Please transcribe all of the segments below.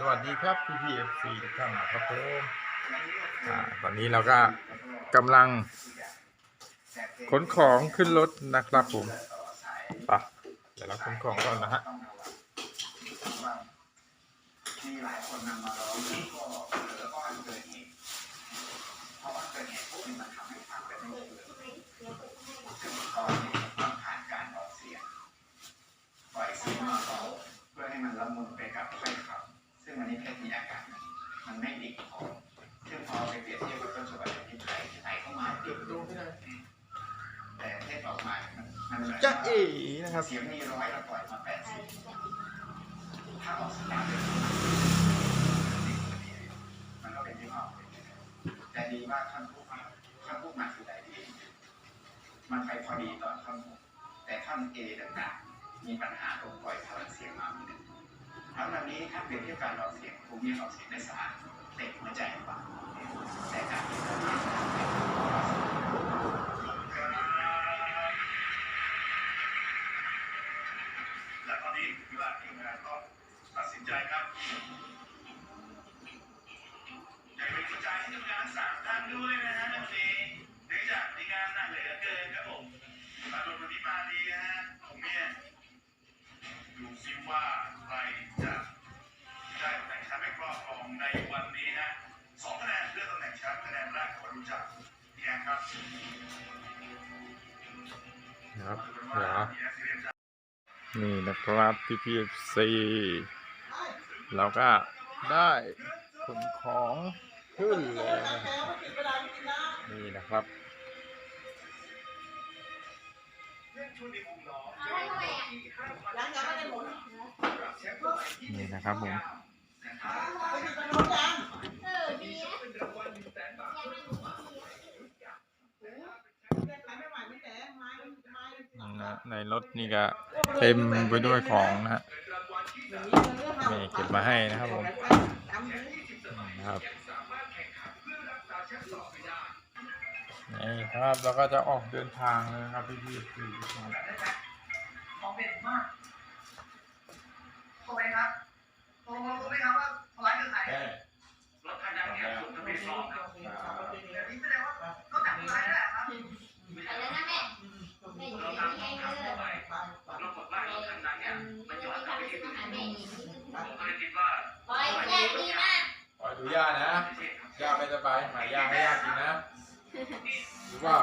สวัสดีครับพี่พีเอฟซีทุกท่านนะครับผมตอนนี้เราก็กำลังขนของขึ้นรถนะครับผมไปะเดี๋ยวเราขนของก่อนนะฮะมีหลายคนละว่าเกิดเหตุพวกนี้มันทำให้ฟังแบบไม่ถูกเลยซึ่งตอนนี้ต้องผ่านการออกเสียงปล่อยเสียงมาต่อเพื่อให้มันละมุนไปกับ มันไม่ดีพอซึ่งพอไปเปรียบเทียบกับต้นฉบับที่ไทยที่ไทยเข้ามาเก็บรูปไม่ได้แต่เทศออกมา มันมันเหมือนจ๊ะเอ๋นะครับเสียงมีร้อยแล้วปล่อยมาแปดสิบถ้าออกเสียงมันก็เป็นที่ออกแต่ดีว่าท่านพูดมาท่านพูดมาคือใดดี มันไปพอดีตอนท่านแต่ท่านเอต่างๆมีปัญหาตรงปล่อยพลังเสียงมา เหมือนกันทั้งวันนี้ถ้าเปรียบเทียบการออกเสียงภูมิออกเสียงได้สะอาดเตะหัวใจกว่าแต่ นครับนะครับเดี๋ยวนี่นะครับพี่พีเอฟซีเราก็ได้ขนของขึ้นเลยนี่นะครับนี่นะครับผม นะในรถนี่ก็เต็มไปด้วยของนะฮะนี่เก็บมาให้นะครับผมนะครับนี่ครับเราก็จะออกเดินทางเลยนะครับพี่พี่พี่ของเด็ดมากโทรไหมครับโทรมารู้ไหมครับว่าคนร้ายคือใครรถคันนั้นเนี่ยผมจะไปสอบครับ ว่า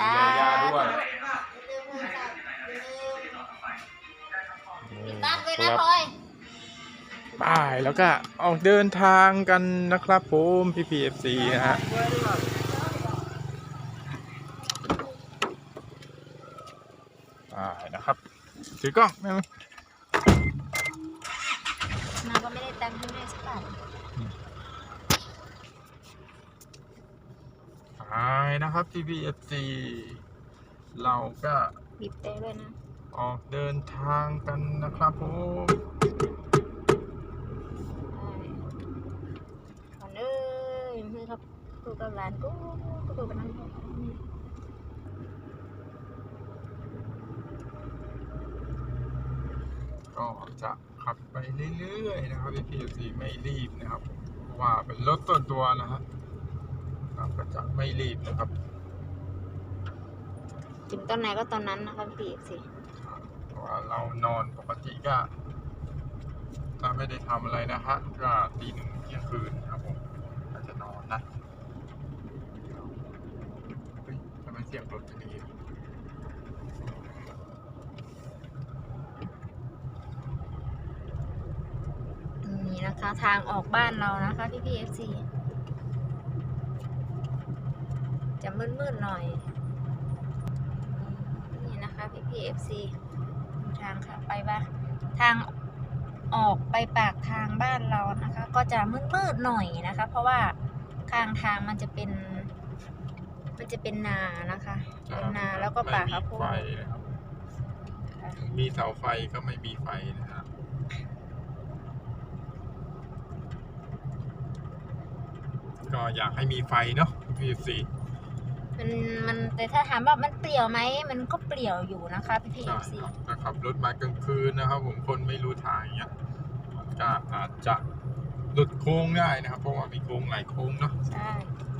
ตาด้วยบ้านด้วยนะพลอยไปแล้วก็ออกเดินทางกันนะครับผมพี่พีเอฟซีนะฮะไป้ายนะครับ ถือกล้องไหมมาก็ไม่ได้ตังค์ไม่ได้สักบาท ไปนะครับ TPFC เราก็บีบแต่ด้วยนะ ออกเดินทางกันนะครับผมก่อนเอ้ยเพื่ครับดูกับหลานกูกูกันนั่งก็จะขับไปเรื่อยๆนะครับ TPFC ไม่รีบนะครับ ว่าเป็นรถตัวนตัวนะฮะเราก็จะ ไม่รีบนะครับถึงตอนไหนก็ตอนนั้นนะครับพี่สิเพราะว่าเรานอนปกติก็ถ้าไม่ได้ทำอะไรนะฮะก็ตีหนึ่งเที่ยงคืนนะครับผมอาจจะนอนนะเฮ้ยทำไมเสียงรถจะดีนี่นะคะทางออกบ้านเรานะคะพี่พีเอฟซีจะ มืดๆหน่อย นี่นะคะพี่พีเอฟซีทางค่ะไปบ้านทางออกไปปากทางบ้านเรานะคะ ก็จะมืดๆหน่อยนะคะ เพราะว่าข้างทางมันจะเป็น มันจะเป็นนานะคะเป็นนาแล้วก็ป่าครับพวไม่กมีไฟนะครับมีเสาไฟก็ไม่มีไฟนะครับก็อยากให้มีไฟเนาะพี่สี มันมันแต่ถ้าถามว่ามันเปลี่ยวไหมมันก็เปลี่ยวอยู่นะคะพี่พีใช่เอฟซีครับถ้าขับรถมากลางคืนนะครับ ผมคนไม่รู้ทางอย่างเงี้ยจะอาจจะหลุดโค้งได้นะครับ เพราะว่ามีโค้งหลายโค้งเนาะใช่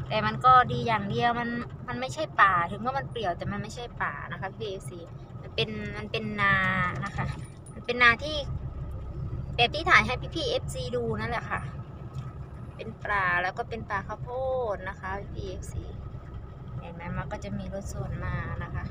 แต่มันก็ดีอย่างเดียวมันมันไม่ใช่ป่าถึงว่ามันเปลี่ยวแต่มันไม่ใช่ป่านะคะพี่เอฟซีมันเป็นมันเป็นนานะคะ มันเป็นนาที่แบบที่ถ่ายให้พี่พีเอฟซีดูนั่นแหละค่ะ เป็นป่าแล้วก็เป็นป่าข้าวโพดนะคะพี่พีเอฟซีเห็นไห มันก็จะมีรถส่วนมานะคะ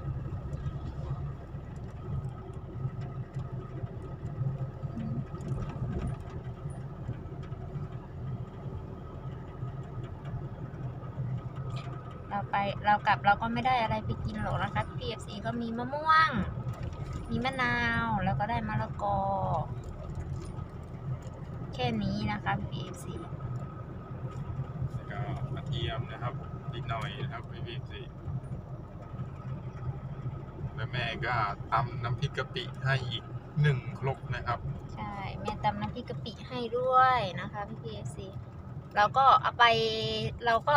เราไปเรากลับเราก็ไม่ได้อะไรไปกินหรอกนะคะ PFC ก็มีมะม่วง มีมะนาว แล้วก็ได้มะละกอ แค่นี้นะคะ PFC แล้วก็กระเทียมนะครับ นิดหน่อยนะครับพี่พี่สิแล้วแม่ก็ตำน้ำพริกกะปิให้อีกหนึ่งครกนะครับ ใช่ แม่ตำน้ำพริกกะปิให้ด้วยนะคะพี่ PFC เราก็เอาไปเราก็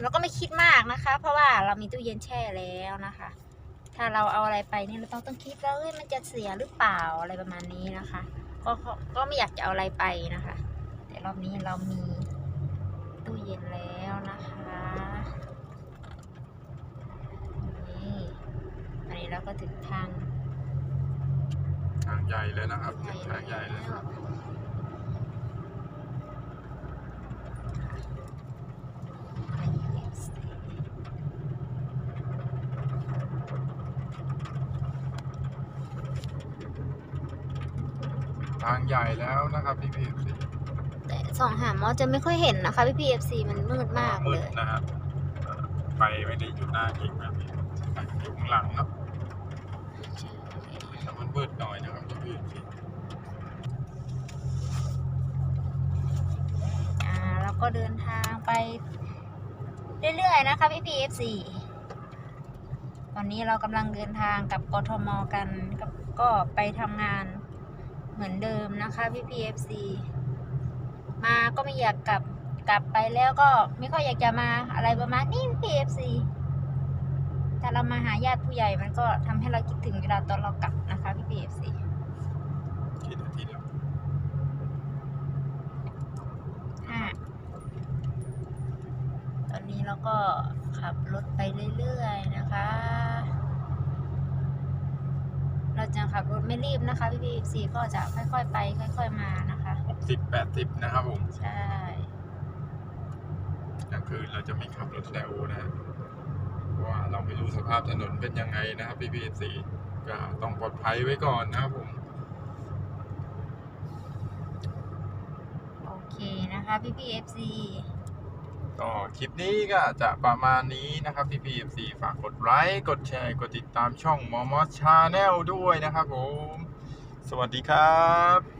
เราก็ไม่คิดมากนะคะ เพราะว่าเรามีตู้เย็นแช่แล้วนะคะ ถ้าเราเอาอะไรไปเนี่ยเราต้องต้องคิดแล้วเอ้ยมันจะเสียหรือเปล่าอะไรประมาณนี้นะคะ ก็ก็ไม่อยากจะเอาอะไรไปนะคะ แต่รอบนี้เรามี ตู้เย็นแล้วนะคะ นี่ อันนี้เราก็ถึงทางทางใหญ่เลยนะครับถึงทางใหญ่เลยนะครับทางใหญ่แล้วนะครับพี่พี่ สิแต่สองหามอจะไม่ค่อยเห็นนะคะพี่พีเอฟซีมันมืดมากมืเลดยนะครับไปไม่ได้อยู่หน้าเองแบบนี้อยู่ข้างหลังเนาะแต่มันมืดหน่อยนะครับพี่พี่สิอ่าเราก็เดินทางไปเรื่อยๆนะคะพี่พีเอฟซีตอนนี้เรากำลังเดินทางกับกทมกันก็ก็ไปทำงานเหมือนเดิมนะคะพี่พีเอฟซี มาก็ไม่อยากกลับกลับไปแล้วก็ไม่ค่อยอยากจะมาอะไรประมาณนี้พี่เอฟซีถ้าเรามาหาญาติผู้ใหญ่มันก็ทำให้เราคิดถึงเวลาตอนเรากลับนะคะพี่พีเอฟซีกี่นาทีแล้วห้าตอนนี้เราก็ขับรถไปเรื่อยๆนะคะ เราจะขับรถไม่รีบนะคะพี่พีซีก็จะค่อยๆไป ค่อย ๆมานะคะหก สิบแปดสิบนะครับผม ใช่กลางคืนเราจะไม่ขับรถเร็วนะฮะเพราะว่าเราไม่รู้สภาพถนนเป็นยังไงนะครับพี่พีสีก็ต้องปลอดภัยไว้ก่อนนะครับผม โอเคนะคะพี่พีเอฟซีก็คลิปนี้ก็จะประมาณนี้นะครับพี่พีสีฝากกดไลค์กดแชร์กดติดตามช่องมอมอชาแนลด้วยนะครับผม สวัสดีครับ